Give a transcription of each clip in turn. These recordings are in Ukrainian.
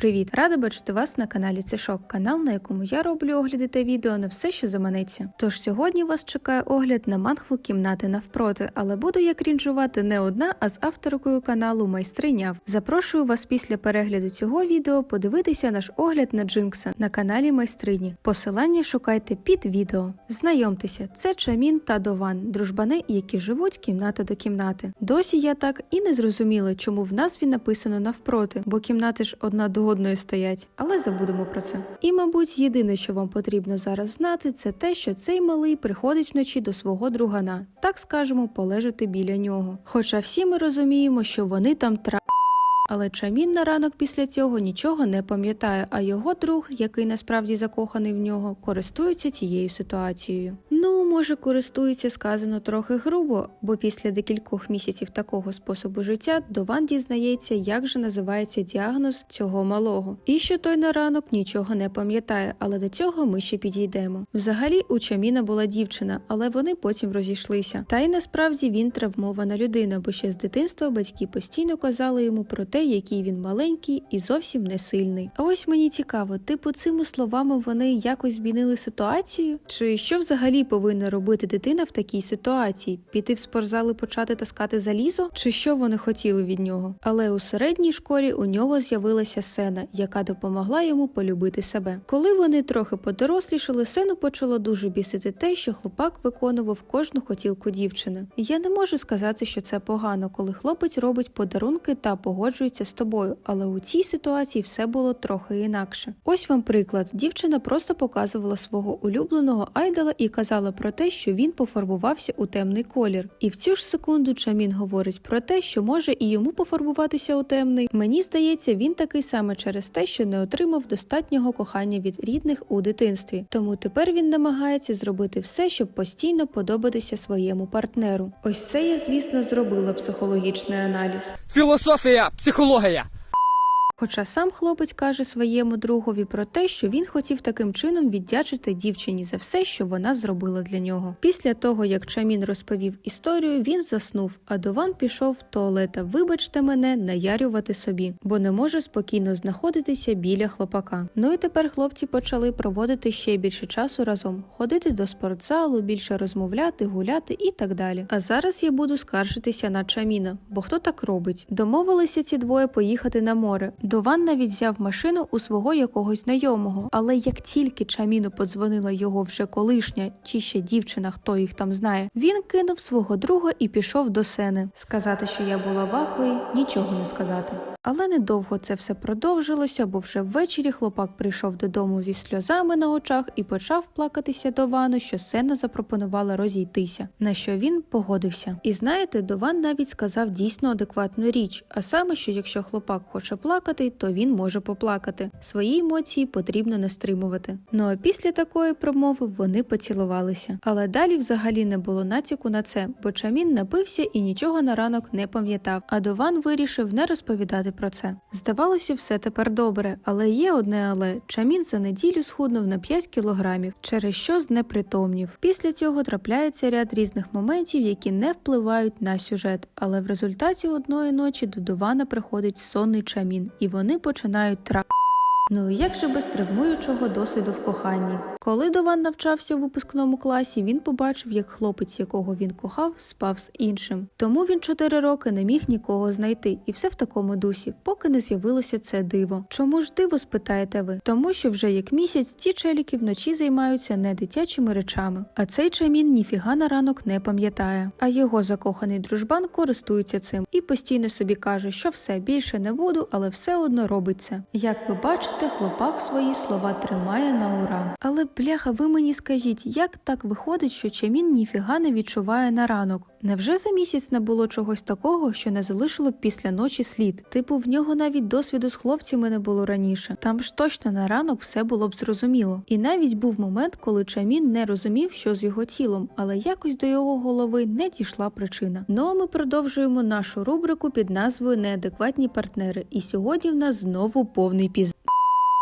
Привіт! Рада бачити вас на каналі Цишок, канал, на якому я роблю огляди та відео на все, що заманеться. Тож сьогодні вас чекає огляд на мангву кімнати навпроти, але буду я крінжувати не одна, а з авторкою каналу Майстриняв. Запрошую вас після перегляду цього відео подивитися наш огляд на Джинкса на каналі Майстрині. Посилання шукайте під відео. Знайомтеся, це Чамін та Дован, дружбани, які живуть кімната до кімнати. Досі я так і не зрозуміла, чому в назві написано навпроти, бо кімнати ж одна до одної стоять, але забудемо про це. І, мабуть, єдине, що вам потрібно зараз знати, це те, що цей малий приходить вночі до свого другана, так скажемо, полежати біля нього. Хоча всі ми розуміємо, що вони там тра. Але Чамін на ранок після цього нічого не пам'ятає, а його друг, який насправді закоханий в нього, користується цією ситуацією. Ну, може, користується сказано трохи грубо, бо після декількох місяців такого способу життя Дован дізнається, як же називається діагноз цього малого, і що той на ранок нічого не пам'ятає, але до цього ми ще підійдемо. Взагалі, у Чаміна була дівчина, але вони потім розійшлися. Та й насправді він травмована людина, бо ще з дитинства батьки постійно казали йому про те, який він маленький і зовсім не сильний. А ось мені цікаво, типу, цими словами вони якось змінили ситуацію? Чи що взагалі повинна робити дитина в такій ситуації? Піти в спортзал і почати таскати залізо? Чи що вони хотіли від нього? Але у середній школі у нього з'явилася сена, яка допомогла йому полюбити себе. Коли вони трохи подорослішали, сену почало дуже бісити те, що хлопак виконував кожну хотілку дівчини. Я не можу сказати, що це погано, коли хлопець робить подарунки та погоджується з тобою, але у цій ситуації все було трохи інакше. Ось вам приклад: дівчина просто показувала свого улюбленого айдола і казала про те, що він пофарбувався у темний колір. І в цю ж секунду Чамін говорить про те, що може і йому пофарбуватися у темний. Мені здається, він такий саме через те, що не отримав достатнього кохання від рідних у дитинстві. Тому тепер він намагається зробити все, щоб постійно подобатися своєму партнеру. Ось це я, звісно, зробила психологічний аналіз. Філософія, психологія психологія. Хоча сам хлопець каже своєму другові про те, що він хотів таким чином віддячити дівчині за все, що вона зробила для нього. Після того, як Чамін розповів історію, він заснув, а Дован пішов в туалет та вибачте мене наярювати собі, бо не може спокійно знаходитися біля хлопака. Ну і тепер хлопці почали проводити ще більше часу разом, ходити до спортзалу, більше розмовляти, гуляти і так далі. А зараз я буду скаржитися на Чаміна, бо хто так робить? Домовилися ці двоє поїхати на море. Дован навіть взяв машину у свого якогось знайомого, але як тільки Чаміну подзвонила його вже колишня чи ще дівчина, хто їх там знає, він кинув свого друга і пішов до сени. Сказати, що я була вахою, нічого не сказати. Але недовго це все продовжилося, бо вже ввечері хлопак прийшов додому зі сльозами на очах і почав плакатися Довану, що Сена запропонувала розійтися, на що він погодився. І знаєте, Дован навіть сказав дійсно адекватну річ, а саме, що якщо хлопак хоче плакати, то він може поплакати. Свої емоції потрібно не стримувати. Ну а після такої промови вони поцілувалися. Але далі взагалі не було натяку на це, бо Чамін напився і нічого на ранок не пам'ятав. А Дован вирішив не розповідати про це. Здавалося, все тепер добре, але є одне але Чамін за неділю схуднув на 5 кілограмів, через що знепритомнів. Після цього трапляється ряд різних моментів, які не впливають на сюжет. Але в результаті одної ночі до Дована приходить сонний чамін, і вони починають тра. Ну як же без травмуючого досвіду в коханні? Коли Дован навчався у випускному класі, він побачив, як хлопець, якого він кохав, спав з іншим. Тому він чотири роки не міг нікого знайти, і все в такому дусі, поки не з'явилося це диво. Чому ж диво, спитаєте ви? Тому що вже як місяць ці челіки вночі займаються не дитячими речами, а цей чамін ніфіга на ранок не пам'ятає. А його закоханий дружбан користується цим і постійно собі каже, що все більше не буду, але все одно робить це. Як ви бачите, хлопак свої слова тримає на ура. Але бляха, ви мені скажіть, як так виходить, що чамін ніфіга не відчуває на ранок? Невже за місяць не було чогось такого, що не залишило б після ночі слід? Типу, в нього навіть досвіду з хлопцями не було раніше. Там ж точно на ранок все було б зрозуміло. І навіть був момент, коли Чамін не розумів, що з його тілом, але якось до його голови не дійшла причина. Ну а ми продовжуємо нашу рубрику під назвою Неадекватні партнери. І сьогодні в нас знову повний піз.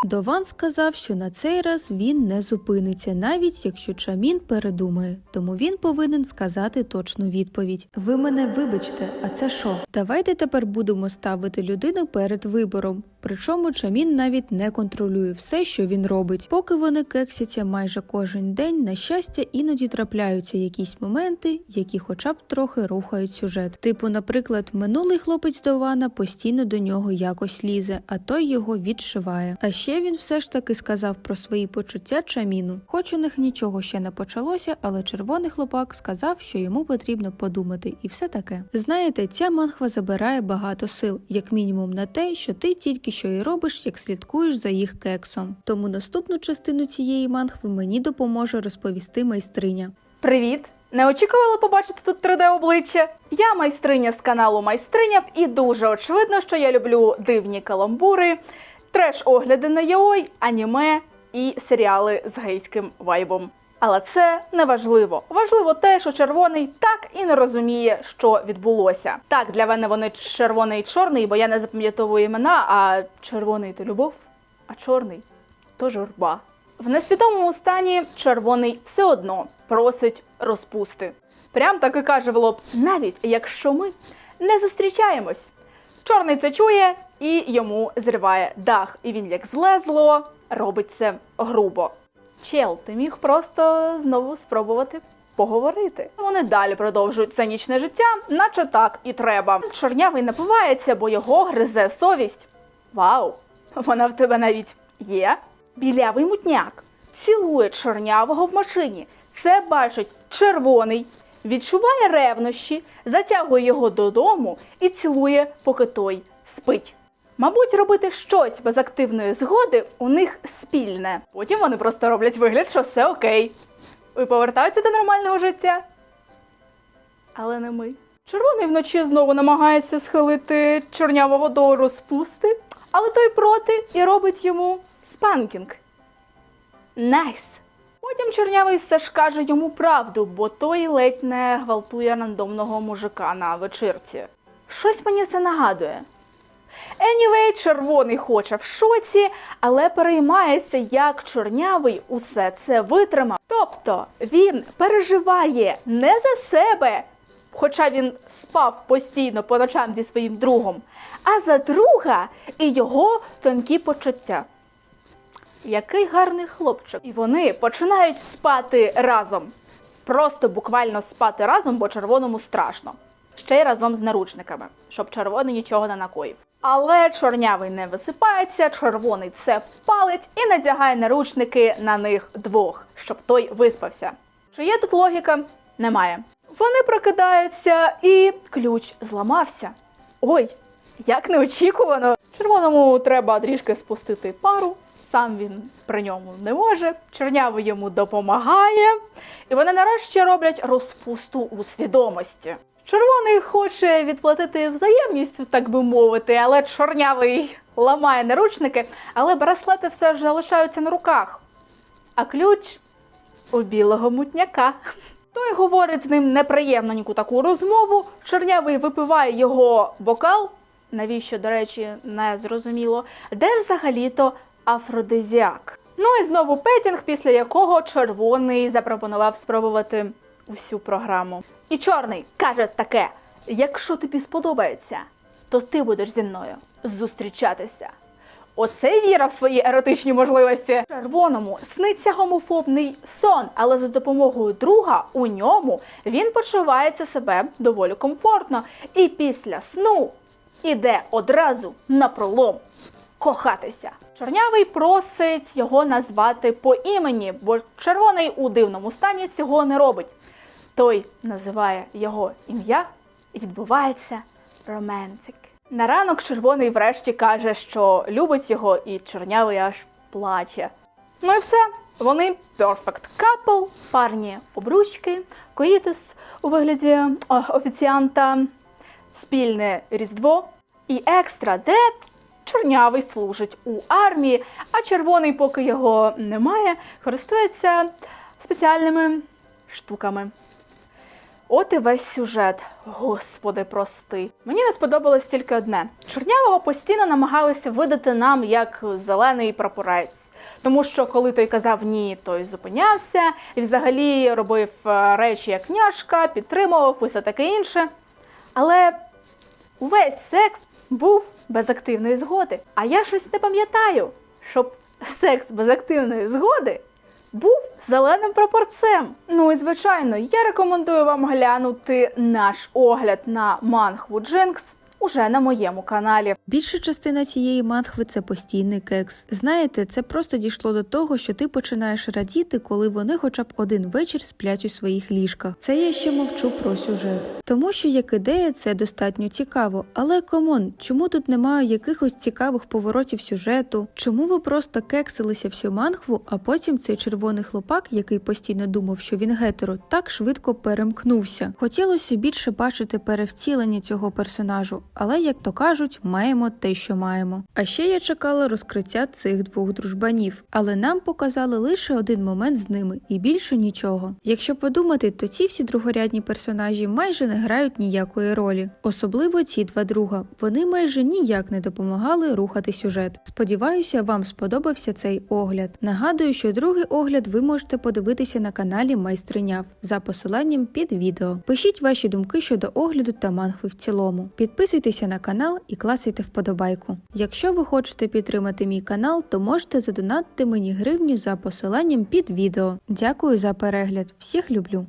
Дован сказав, що на цей раз він не зупиниться, навіть якщо Чамін передумає, тому він повинен сказати точну відповідь. Ви мене вибачте, а це що? Давайте тепер будемо ставити людину перед вибором. Причому Чамін навіть не контролює все, що він робить. Поки вони кексяться майже кожен день, на щастя, іноді трапляються якісь моменти, які хоча б трохи рухають сюжет. Типу, наприклад, минулий хлопець Дована постійно до нього якось лізе, а той його відшиває. А ще він все ж таки сказав про свої почуття Чаміну. Хоч у них нічого ще не почалося, але червоний хлопак сказав, що йому потрібно подумати, і все таке. Знаєте, ця манхва забирає багато сил, як мінімум на те, що ти тільки що і робиш, як слідкуєш за їх кексом. Тому наступну частину цієї манхви мені допоможе розповісти майстриня. Привіт! Не очікувала побачити тут 3D обличчя? Я майстриня з каналу Майстриняв, і дуже очевидно, що я люблю дивні каламбури, треш-огляди на яой, аніме і серіали з гейським вайбом. Але це не важливо. Важливо те, що червоний так і не розуміє, що відбулося. Так, для мене вони червоний і чорний, бо я не запам'ятовую імена, а червоний то любов, а чорний то журба. В несвідомому стані червоний все одно просить розпусти. Прям так і каже в навіть якщо ми не зустрічаємось. Чорний це чує і йому зриває дах. І він, як зле зло, робить це грубо. Чел, ти міг просто знову спробувати поговорити. Вони далі продовжують цинічне життя, наче так і треба. Чорнявий напивається, бо його гризе совість. Вау! Вона в тебе навіть є. Білявий мутняк цілує чорнявого в машині. Це бачить червоний, відчуває ревнощі, затягує його додому і цілує, поки той спить. Мабуть, робити щось без активної згоди у них спільне. Потім вони просто роблять вигляд, що все окей. І повертаються до нормального життя. Але не ми. Червоний вночі знову намагається схилити чорнявого до розпусти, але той проти і робить йому спанкінг. Найс! Потім чорнявий все ж каже йому правду, бо той ледь не гвалтує рандомного мужика на вечірці. Щось мені це нагадує. Anyway, червоний хоче в шоці, але переймається, як чорнявий усе це витримав. Тобто він переживає не за себе, хоча він спав постійно по ночам зі своїм другом, а за друга і його тонкі почуття. Який гарний хлопчик. І вони починають спати разом. Просто буквально спати разом, бо червоному страшно. Ще й разом з наручниками, щоб червоний нічого не накоїв. Але чорнявий не висипається, червоний це палить і надягає наручники на них двох, щоб той виспався. Чи є тут логіка? Немає. Вони прокидаються, і ключ зламався. Ой, як неочікувано. Червоному треба трішки спустити пару. Сам він при ньому не може. Чорнявий йому допомагає. І вони нарешті роблять розпусту у свідомості. Червоний хоче відплатити взаємністю, так би мовити, але чорнявий ламає наручники, але браслети все ж залишаються на руках. А ключ у білого мутняка. Той говорить з ним неприємненьку таку розмову. Чорнявий випиває його бокал. Навіщо, до речі, не зрозуміло, де взагалі-то афродизіак. Ну і знову петінг, після якого червоний запропонував спробувати усю програму. І чорний каже таке: якщо тобі сподобається, то ти будеш зі мною зустрічатися. Оце віра в свої еротичні можливості. Червоному сниться гомофобний сон, але за допомогою друга у ньому він почувається себе доволі комфортно. І після сну іде одразу на пролом кохатися. Чорнявий просить його назвати по імені, бо червоний у дивному стані цього не робить. Той називає його ім'я і відбувається романтик. На ранок червоний врешті каже, що любить його, і чорнявий аж плаче. Ну і все. Вони perfect couple, парні обручки, коїтус у вигляді офіціанта, спільне різдво і екстра дет. Чорнявий служить у армії, а червоний, поки його немає, користується спеціальними штуками. От і весь сюжет. Господи, прости. Мені не сподобалось тільки одне: чорнявого постійно намагалися видати нам як зелений прапорець. Тому що коли той казав ні, той зупинявся і взагалі робив е, речі як няшка, підтримував усе таке інше. Але увесь секс був без активної згоди. А я щось не пам'ятаю, щоб секс без активної згоди був зеленим прапорцем. Ну і звичайно, я рекомендую вам глянути наш огляд на манхву Джинкс уже на моєму каналі. Більша частина цієї мантхви це постійний кекс. Знаєте, це просто дійшло до того, що ти починаєш радіти, коли вони хоча б один вечір сплять у своїх ліжках. Це я ще мовчу про сюжет. Тому що як ідея, це достатньо цікаво. Але комон, чому тут немає якихось цікавих поворотів сюжету? Чому ви просто кексилися всю мангву, а потім цей червоний хлопак, який постійно думав, що він гетеро, так швидко перемкнувся? Хотілося більше бачити перевтілення цього персонажу, але як то кажуть, маємо те, що маємо. А ще я чекала розкриття цих двох дружбанів, але нам показали лише один момент з ними і більше нічого. Якщо подумати, то ці всі другорядні персонажі майже не грають ніякої ролі, особливо ці два друга. Вони майже ніяк не допомагали рухати сюжет. Сподіваюся, вам сподобався цей огляд. Нагадую, що другий огляд ви можете подивитися на каналі Майстриняв за посиланням під відео. Пишіть ваші думки щодо огляду та мангви в цілому. Підписуйтеся на канал і класуйте вподобайку. Якщо ви хочете підтримати мій канал, то можете задонатити мені гривню за посиланням під відео. Дякую за перегляд. Всіх люблю!